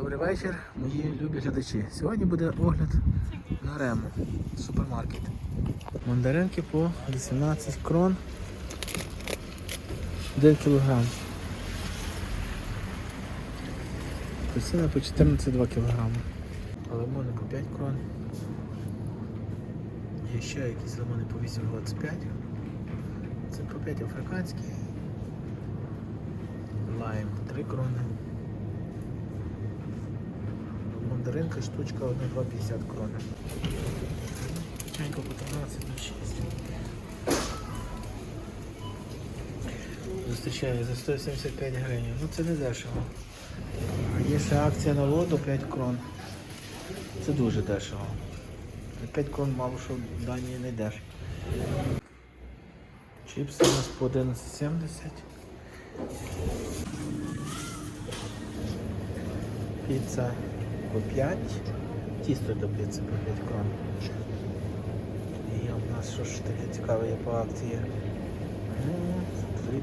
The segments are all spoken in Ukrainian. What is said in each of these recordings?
Добрий вечір, мої любі глядачі. Сьогодні буде огляд на Рему, супермаркет. Мандаринки по 18 крон 1 кілограм. Апельсини по 14,2 кілограми. Лимони по 5 крон. Є ще якісь лимони по 8,25. Це по 5 африканські. Лайм 3 крони. Мандаринка штучка 1,250 крони. Печенька по 13,06. Зустрічаю за 175 гривень. Ну це не дешево. Є ще акція на воду 5 крон. Це дуже дешево. 5 крон мало що в Данії не йдеш. Чіпси у нас по 11,70. Піца по 5. Тісто до піци по 5 крон. І у нас що ж таке цікаве є по акції. Ну, дві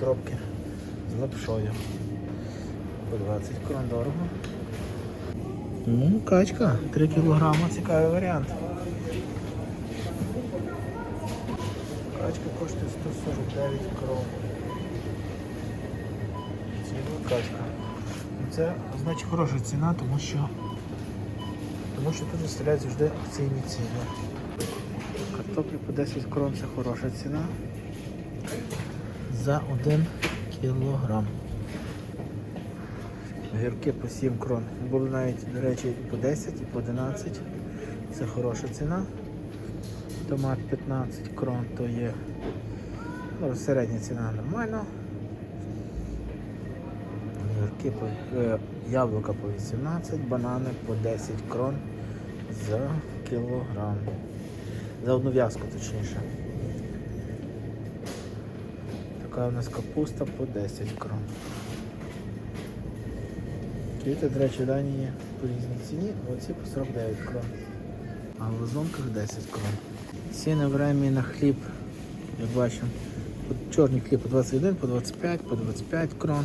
коробки з лапшою. По 20 крон дорого. Ну, качка, 3 кілограма, цікавий варіант. Качка коштує 149 крон. Ціла качка. Це значить хороша ціна, тому що тому що тут виставляють завжди акційні ціни. Картоплі по 10 крон це хороша ціна. За 1 кілограм. Гірки по 7 крон. Були навіть, до речі, по 10, і по 11. Це хороша ціна. Томат 15 крон то є ну, середня ціна нормально. Гірки е, яблука по 18, банани по 10 крон за кілограм. За одну в'язку точніше. Така у нас капуста по 10 крон. Квіти, до речі, в Данії по різній ціні, оці по 49 крон. А в лозунках 10 крон. Ціни в ремі на хліб, як бачимо, чорний хліб по 21, по 25, по 25 крон.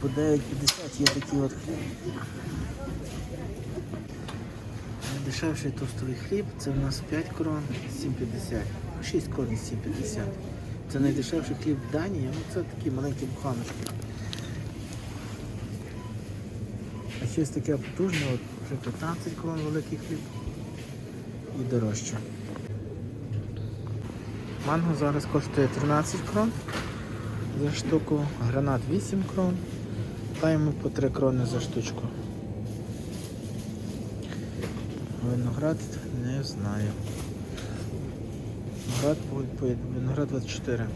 По 9,50 є такий от хліб. Найдешевший тостовий хліб це в нас 5 крон 7,50. 6 крон 7,50. Це найдешевший хліб в Данії, ну це такі маленькі буханочки. А щось таке потужне, от вже 15 крон великий хліб і дорожче. Манго зараз коштує 13 крон за штуку, гранат 8 крон, таймо по 3 крони за штучку. Виноград не знаю. Виноград, виноград 24.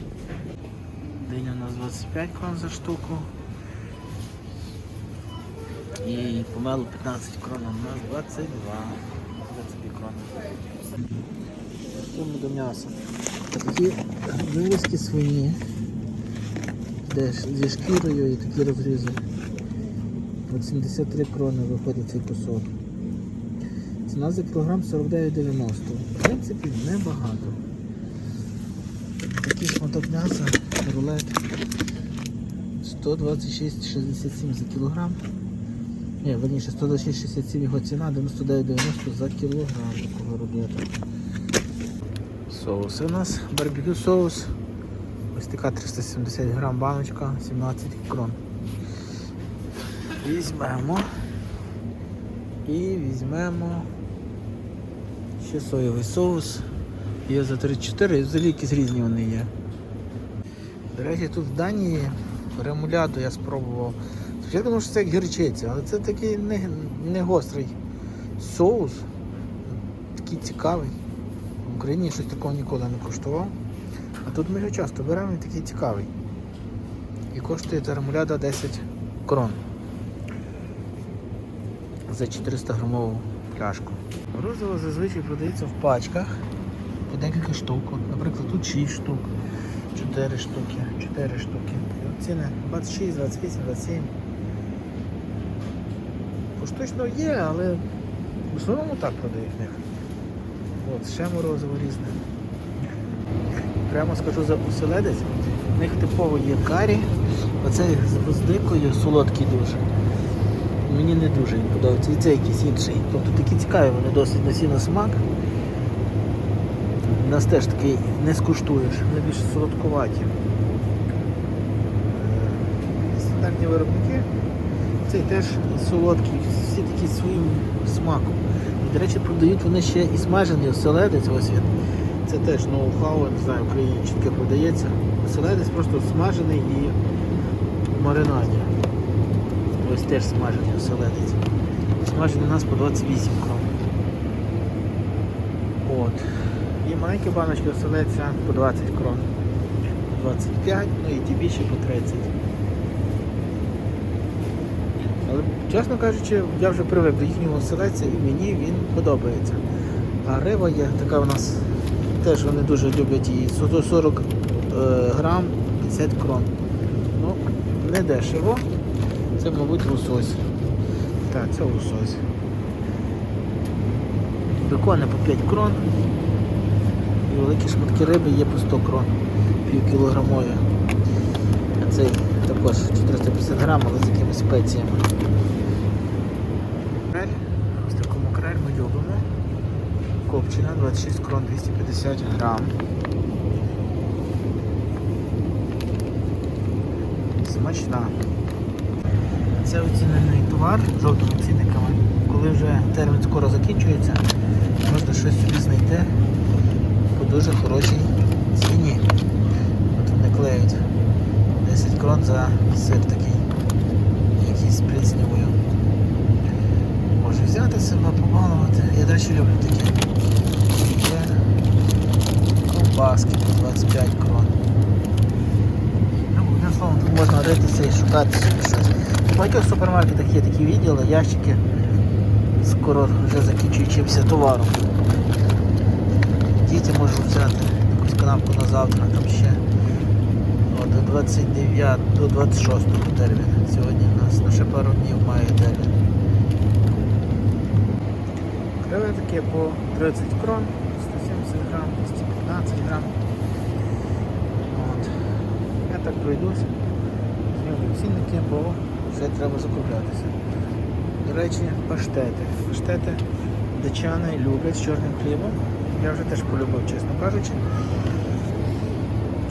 Диня у нас 25 крон за штуку. І помелу 15 крон, у нас 22. 22 крони. Йдемо до м'яса. Такі вивозки свині. Де зі шкірою і такі розрізи. От 73 крони виходить цей кусок. Ціна за кілограм 49,90. В принципі, небагато. Такий шматок м'яса, рулет 126,67 за кілограм. Ні, верніше 126,67 його ціна, 99,90 за кілограм такого рулета. Соуси у нас, барбекю соус. Ось така 370 грам баночка, 17 крон. Візьмемо. І візьмемо ще соєвий соус. Є за 34 і взагалі якісь різні вони є. До речі, тут в Данії ремуляду я спробував. Спочатку думав, що це як гірчиця, але це такий не, не гострий соус. Такий цікавий. В Україні щось такого ніколи не куштував. А тут ми його часто беремо, він такий цікавий. І коштує ремуляда 10 крон за 400 грамову пляшку. Морозиво зазвичай продається в пачках по декілька штук. Наприклад, тут 6 штук, 4 штуки, 4 штуки. Ціни 26, 28, 27. Поштучно є, але в основному так продають в них. От, ще морозиво різне. Прямо скажу за оселедець. них типово є карі. Оцей з гвоздикою солодкий дуже. Мені не дуже він подобається. І цей якийсь інший. Тобто такі цікаві, вони досить насінно смак. Нас теж такий не скуштуєш, вони більш солодкуваті. Е, Стандартні виробники. Цей теж солодкий, всі такі своїм смаком. І, до речі, продають вони ще і смажений оселедець. Ось він. Це теж ноу-хау, не знаю, в Україні чи таке продається. Оселедець просто смажений і в маринаді. Ось теж смажений оселедець. Смажений у нас по 28 крон. От. І маленькі баночки оселедця по 20 крон. По 25, ну і ті більші по 30. Але, чесно кажучи, я вже привик до їхнього оселедця і мені він подобається. А риба є така у нас, теж вони дуже люблять її. 140 е, грам 50 крон. Ну, не дешево. Це, мабуть, лосось. Так, це лосось. Бекони по 5 крон. І великі шматки риби є по 100 крон, пів кілограмові. А цей також 450 грам, але з якимись спеціями. Ось таку макрель ми любимо. Копчена 26 крон 250 грам. Смачна. Це оцінений товар жовтими цінниками. Коли вже термін скоро закінчується, можна щось собі знайти по дуже хорошій ціні. От вони клеють 10 крон за сир такий, якийсь з пліснявою. Може взяти себе, побалувати. Я, до речі, люблю такі. Є ковбаски по 25 крон. Ну, словом, тут можна ритися і шукати щось. В багатьох супермаркетах є такі відділи, ящики, скоро вже закінчуючимся товаром. Діти можуть взяти якусь канапку на завтра, там ще О, до 29, до 26 термін. Сьогодні у нас на ще пару днів має термін. Креветки по 30 крон, 170 грам, 215 грам. От. Я так пройдусь. Зроблю цінники, бо вже треба закруглятися. До речі, паштети. Паштети дичани люблять з чорним хлібом. Я вже теж полюбив, чесно кажучи.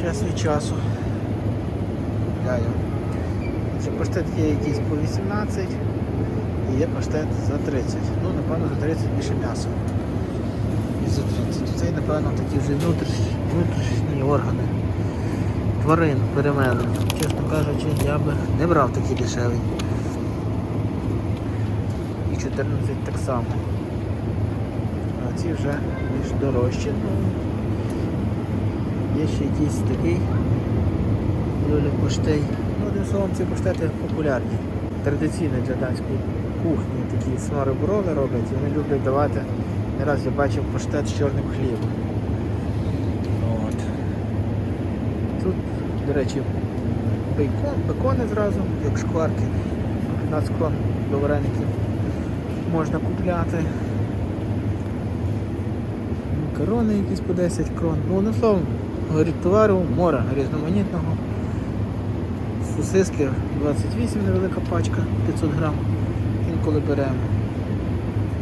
Час від часу. Це паштет є якийсь по 18 і є паштет за 30. Ну, напевно, за 30 більше м'яса. І за 30. Це, напевно, такі вже внутрішні, органи. Тварин перемелені. Чесно кажучи, я би не брав такий дешевий. І 14 так само. А ці вже більш дорожчі. Є ще якийсь такий Люля поштей. Ну, одним словом, ці поштети популярні. Традиційні для данської кухні такі смарибороли роблять і вони люблять давати. Не раз я бачив паштет з чорним хлібом. От. Тут, до речі, бейкон, бекони зразу, як шкварки. 15 крон до вареників можна купляти. Макарони якісь по 10 крон. Ну, одним словом, говорить, товару море різноманітного. Сосиски 28 невелика пачка, 500 грам. Інколи беремо.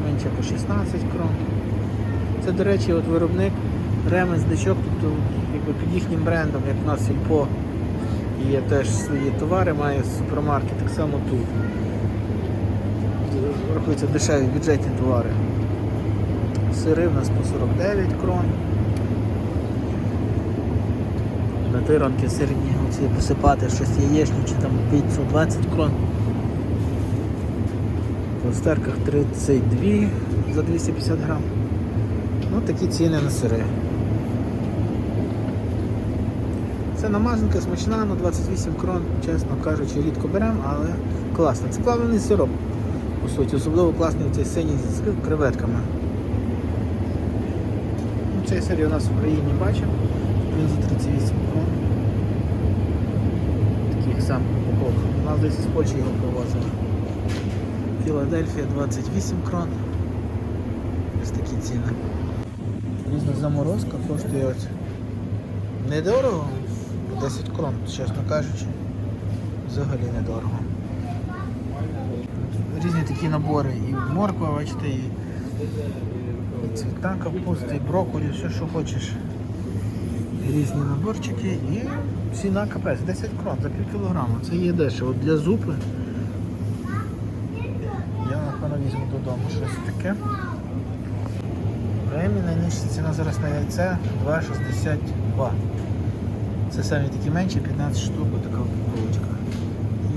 Менше по 16 крон. Це, до речі, от виробник ремес дичок, тобто якби під їхнім брендом, як в нас Сільпо є теж свої товари, має супермаркет, так само тут. Рахуються дешеві бюджетні товари. Сири в нас по 49 крон. На тиранки сирні оці посипати щось яєчню чи там піцу 20 крон. В стерках 32 за 250 грам. Ну такі ціни на сири. Це намазанка смачна, ну 28 крон, чесно кажучи, рідко беремо, але класно. Це плавлений сироп, по суті, особливо класний цей синій з креветками. Ну, Цей сир у нас в Україні бачив, він за 38 крон. Таких сам упаковок. У нас десь із Польщі його привозили. Філадельфія 28 крон. Ось такі ціни. Різна заморозка коштує ось недорого. 10 крон, чесно кажучи. Взагалі недорого. Різні такі набори. І морква, бачите, і, і цвітна капуста, і брокколі, все, що хочеш. Різні наборчики і ціна капець, 10 крон за пів кілограма. Це є дешево. Для зупи. Я напевно візьму додому щось таке. Премі найнижча ціна зараз на яйце 2,62. Це самі такі менші, 15 штук, така упаковочка.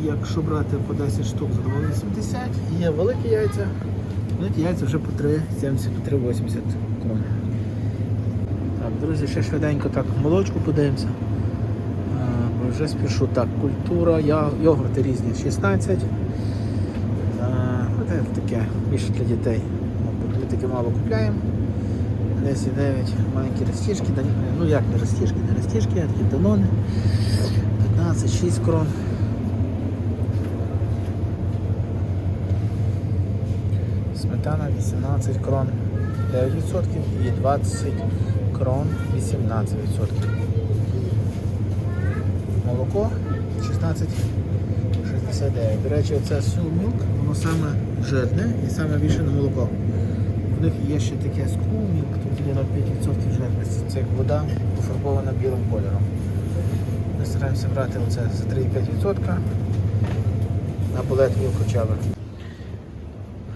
Якщо брати по 10 штук за 2,80, є великі яйця. Великі яйця вже по 3,70, по 3,80 крон. Так, друзі, ще швиденько так молочку подивимося. Бо вже спішу. Так, культура, йогурти різні 16. А, таке більше для дітей. Ми таке мало купляємо. 10,9 маленькі розтіжки, ну як не розтіжки, не розтіжки, а такі данони. 15, 6 крон. Сметана 18 крон 9% і 20 крон 18%. Молоко 16,69. До речі, оце сумілк, воно саме жирне і саме більше на молоко. У них є ще таке скул. 0,5% жирності. Це вода пофарбована білим кольором. Ми стараємося брати оце за 3,5% на болет мілкочави.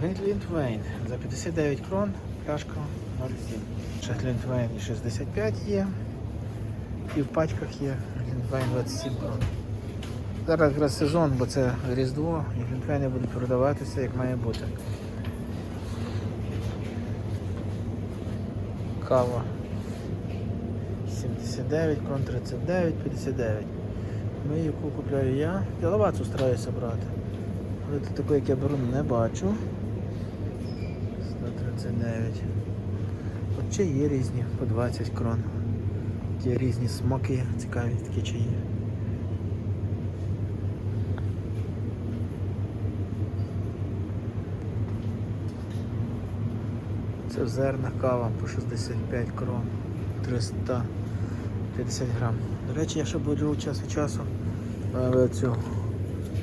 Ліндвейн за 59 крон, пляшка 0,7. Ліндвейн 65 є. І в пачках є Ліндвейн 27 крон. Зараз якраз сезон, бо це Різдво, і Глінтвейни будуть продаватися, як має бути. Кава 79, крон 39, 59. Ми яку купляю я. Я лавацу стараюся брати. Але тут такої, як я беру, не бачу. 139. От є різні, по 20 крон. Є різні смаки, цікаві такі чаї. Це в зернах кава по 65 крон, 350 грам. До речі, я ще беру час від часу е, цю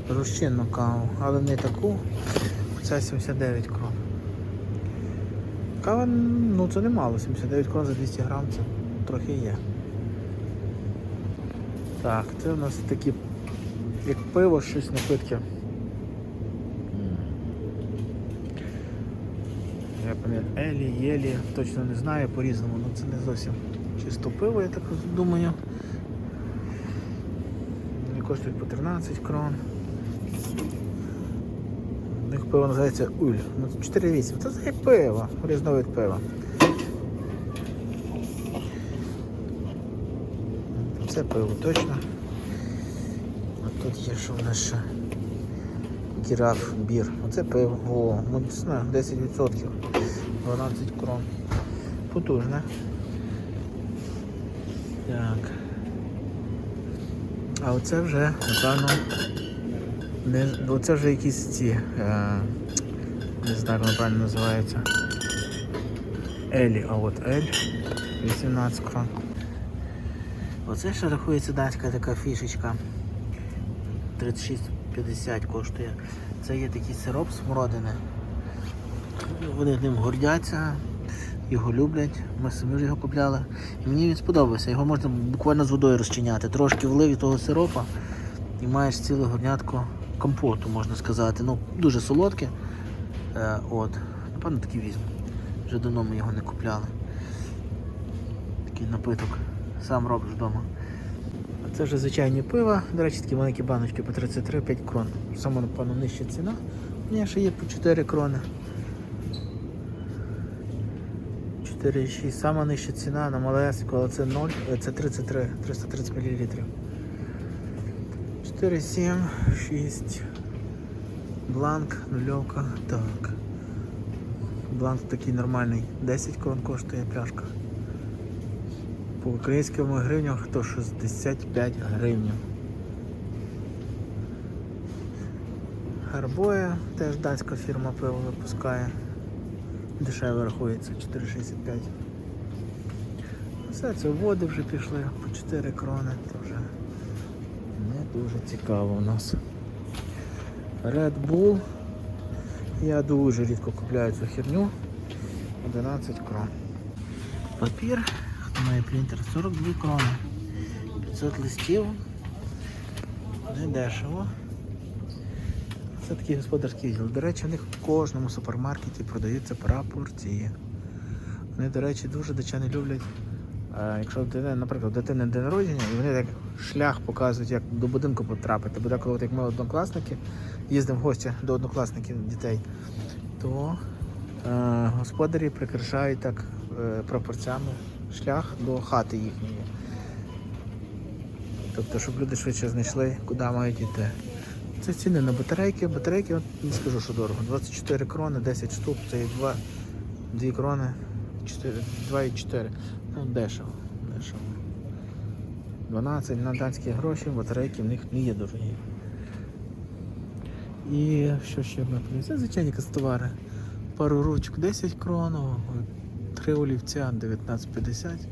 розчинну каву, але не таку. Це 79 крон. Кава, ну це немало, 79 крон за 200 грам, це трохи є. Так, це у нас такі, як пиво, щось напитки. Я пам'ятаю, Елі, Єлі, точно не знаю по-різному, але це не зовсім чисто пиво, я так думаю. Вони коштують по 13 крон. У них пиво називається Уль. Ну, 4,8. Це як пиво, різновид пива. Це пиво точно. А тут є що в нас ще гіраф бір. Оце пиво. О, ну, не знаю, 10%. 12 крон. Потужне. Так. А оце вже, напевно, не, оце вже якісь ці, е, не знаю, як правильно називається. Елі, а от Ель 18 крон. Оце ще рахується датська така фішечка. 36,50 коштує. Це є такий сироп смородини. Вони ним гордяться, його люблять. Ми самі вже його купляли. І мені він сподобався. Його можна буквально з водою розчиняти. Трошки влив від того сиропа і маєш ціле горнятко компоту, можна сказати. Ну, дуже солодке. Е, от. Напевно, такий візьму. Вже давно ми його не купляли. Такий напиток. Сам робиш вдома. Це вже звичайні пива. До речі, такі маленькі баночки по 33-5 крон. Саме, напевно, нижча ціна. У мене ще є по 4 крони. 4,6. Сама нижча ціна на малесеньку, але це 0, е, це 33, 330 мл. 4,7, 6. Бланк, нульовка. Так. Бланк такий нормальний. 10 крон коштує пляшка. По українським гривнях то 65 гривень. Гарбоя, теж датська фірма пиво випускає. Дешево рахується 4,65. Все, це води вже пішли по 4 крони, то вже не дуже цікаво у нас. Red Bull. Я дуже рідко купляю цю херню. 11 крон. Папір. Хто має принтер 42 крони. 500 листів. Не дешево. Це такий господарський відділ. До речі, у них в кожному супермаркеті продаються прапорці. Вони, до речі, дуже дичани люблять. е, Якщо в дитини, наприклад, дитини день народження, і вони так шлях показують, як до будинку потрапити. Бо деколи, як ми однокласники, їздимо в гості до однокласників дітей, то е, господарі прикрашають так е, прапорцями шлях до хати їхньої. Тобто, щоб люди швидше знайшли, куди мають йти. Це ціни на батарейки. Батарейки, от не скажу, що дорого. 24 крони, 10 штук, це є 2, 2 крони, 4, 2,4. Ну, дешево. дешево. 12 на данські гроші, батарейки в них не є дорогі. І що ще ми принесли? Це звичайні канцтовари. Пару ручок 10 крон, три олівця 19,50.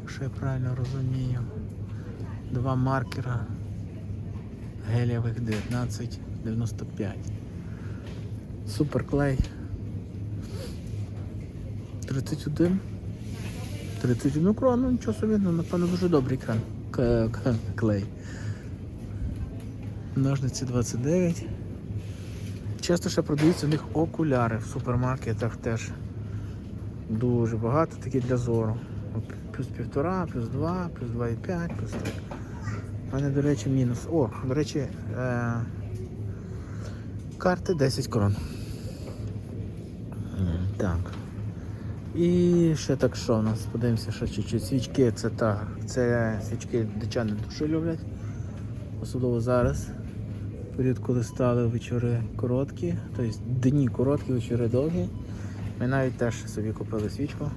Якщо я правильно розумію. Два маркера гелєвих 19,95. Суперклей 31. 31 крон, ну нічого собі, ну, напевно, дуже добрий кран. К- к- клей. Ножниці 29. Часто ще продаються у них окуляри в супермаркетах теж. Дуже багато, такі для зору. Плюс півтора, плюс два, плюс 2,5, плюс 3. У мене, до речі, мінус. О, до речі, е- карти 10 крон. Так. І ще так що у нас? Подивимося, що чуть-чуть. Свічки це так. Це свічки дичани дуже люблять. Особливо зараз. Період, коли стали вечори короткі, тобто дні короткі, вечори довгі. Ми навіть теж собі купили свічку.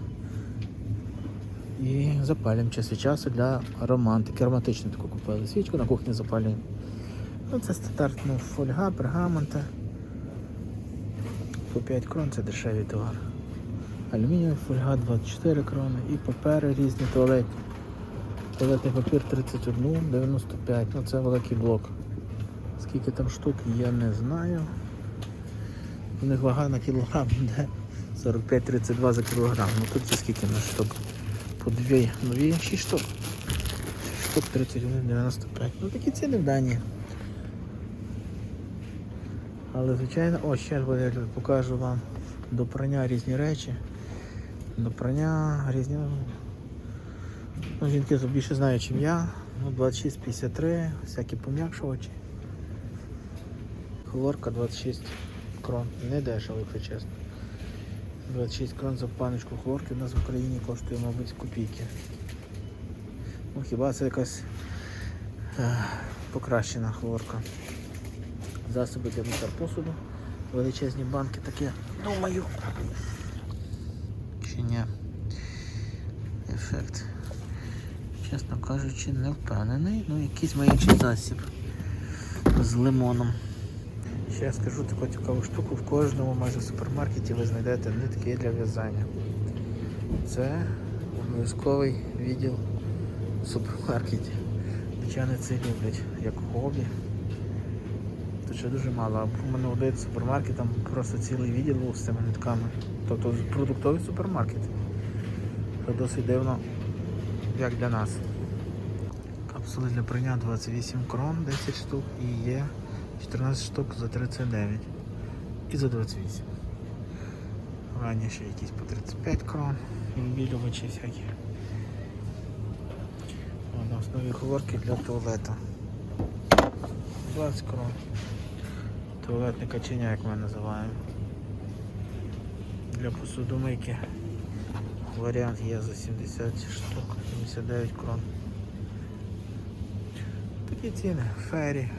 І запалюємо час від часу для романтики. Романтичну таку купили свічку, на кухні запалюємо. Ну, це стандартна фольга, пергаменти. По 5 крон це дешевий товар. Алюмінієва фольга 24 крони і папери різні туалетні. Туалетний папір 31,95. Ну це великий блок. Скільки там штук, я не знаю. У них вага на кілограм йде 45-32 за кілограм. Ну тут це скільки на штук? По дві нові 6 штук. 6 штук 31,95. Ну такі ціни в Данії. Але звичайно, о, ще я покажу вам до прання різні речі. До прання різні. Ну, жінки більше знають, ніж я. Ну, 26,53, всякі пом'якшувачі. Хлорка 26 крон. Не дешево, якщо чесно. 26 крон за паночку хлорки у нас в Україні коштує, мабуть, копійки. Ну, хіба це якась е, покращена хлорка. Засоби для миття посуду. Величезні банки таке. Думаю. Чи ні? Ефект. Чесно кажучи, не впевнений. Ну, якийсь маючий засіб з лимоном. Ще я скажу таку цікаву штуку. В кожному майже супермаркеті ви знайдете нитки для в'язання. Це обов'язковий відділ в супермаркеті. Дівчани це люблять як хобі. Тут ще дуже мало. А мене один супермаркет, там просто цілий відділ був з цими нитками. Тобто продуктовий супермаркет. Це досить дивно, як для нас. Капсули для прання 28 крон, 10 штук і є 14 штук за 39 і за 28. Раніше якісь по 35 крон, відбілювачі всякі. На основі хлорки для туалету. 20 крон. Туалетне каченя, як ми називаємо. Для посудомийки. Варіант є за 70 штук, 79 крон. Такі ціни. Фері.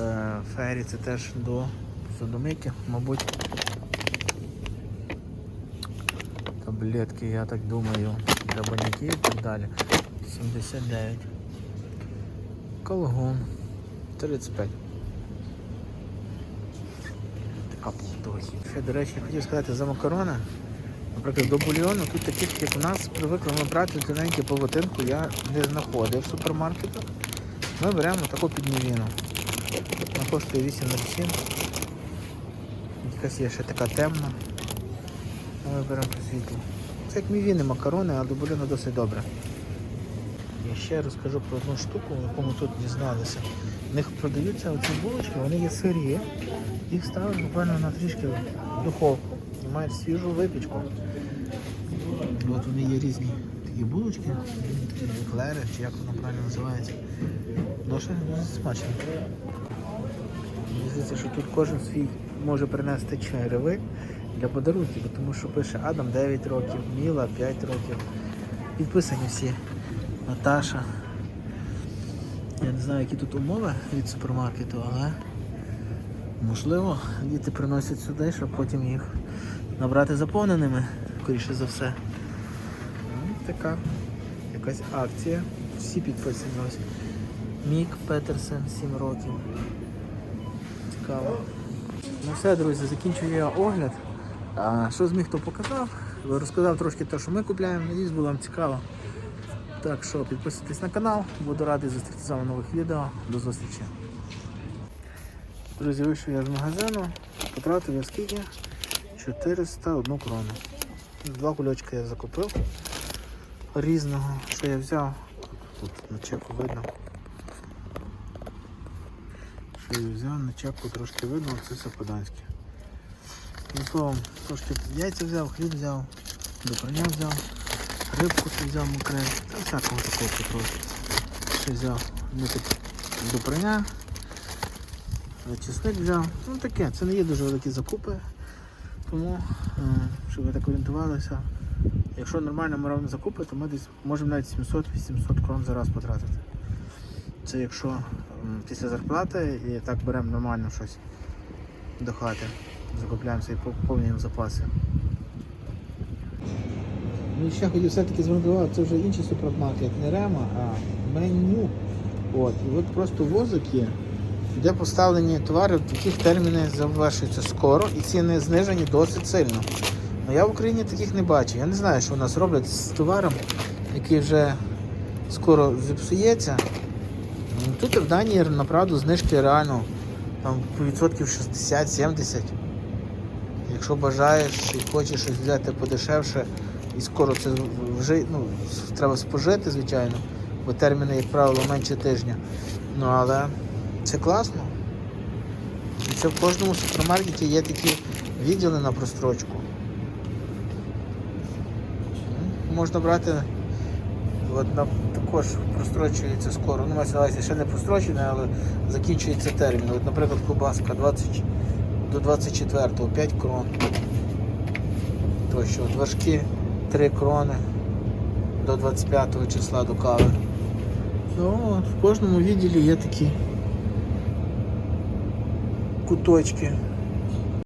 Е, Фері це теж до посудомийки, мабуть. Таблетки, я так думаю, для баняків і так далі. 79. Колгон 35. Така полтохи. Ще, до речі, хотів сказати за макарони. Наприклад, до бульйону тут таких, як у нас, привикли ми брати тоненьку полотинку, я не знаходив в супермаркетах. Ми беремо таку підмівіну. Вона коштує 8,07. Якась є ще така темна. Ми беремо по світлу. Це як мівіни макарони, але бульйону досить добре. І ще розкажу про одну штуку, яку ми тут дізналися. В них продаються оці булочки, вони є сирі. Їх ставиш буквально на трішки в духовку і мають свіжу випічку. От вони є різні такі булочки, такі еклери, чи як воно правильно називається. Дуже смачно. Здається, що тут кожен свій може принести череви для подарунків, тому що пише Адам 9 років, Міла 5 років. Підписані всі. Наташа. Я не знаю, які тут умови від супермаркету, але можливо діти приносять сюди, щоб потім їх набрати заповненими, скоріше за все. Така якась акція. Всі підписані ось. Мік Петерсен, 7 років. Цікаво. Ну все, друзі, закінчую я огляд. А, що зміг, то показав. Розказав трошки те, що ми купляємо. Надіюсь, було вам цікаво. Так що підписуйтесь на канал, буду радий зустріти з вами нових відео. До зустрічі. Друзі, вийшов я з магазину, потратив я скільки? 401 крону. Два кульочки я закупив різного. Що я взяв? Тут на чеку видно. Що я взяв, на чеку трошки видно, це все по-данськи. Ну, словом, трошки яйця взяв, хліб взяв, допрання взяв, рибку тут взяв мокрей, та всякого такого потрохи. Ще взяв тут допрання, чесник взяв. Ну таке, це не є дуже великі закупи. Тому, е, щоб ви так орієнтувалися, якщо нормально ми робимо закупи, то ми десь можемо навіть 700-800 крон за раз потратити. Це якщо після зарплати і так беремо нормально щось до хати, закупляємося і поповнюємо запаси. Ну ще хотів все-таки звернути увагу, це вже інший супермаркет, не Рема, а меню. От, і от просто возик є, де поставлені товари, в яких терміни завершуються скоро і ціни знижені досить сильно. Ну я в Україні таких не бачу. Я не знаю, що у нас роблять з товаром, який вже скоро зіпсується. Ну, Тут в Данії направду знижки реально там по відсотків 60-70. Якщо бажаєш і хочеш щось взяти подешевше, і скоро це вже ну, треба спожити, звичайно, бо терміни, як правило, менше тижня. Ну але це класно. І це в кожному супермаркеті є такі відділи на прострочку. Можна брати От на, також прострочується скоро. Ну, мається на ще не прострочене, але закінчується термін. От, наприклад, кубаска 20, до 24-го 5 крон. Тощо, от важкі 3 крони до 25 числа до кави. Ну, от, в кожному відділі є такі куточки.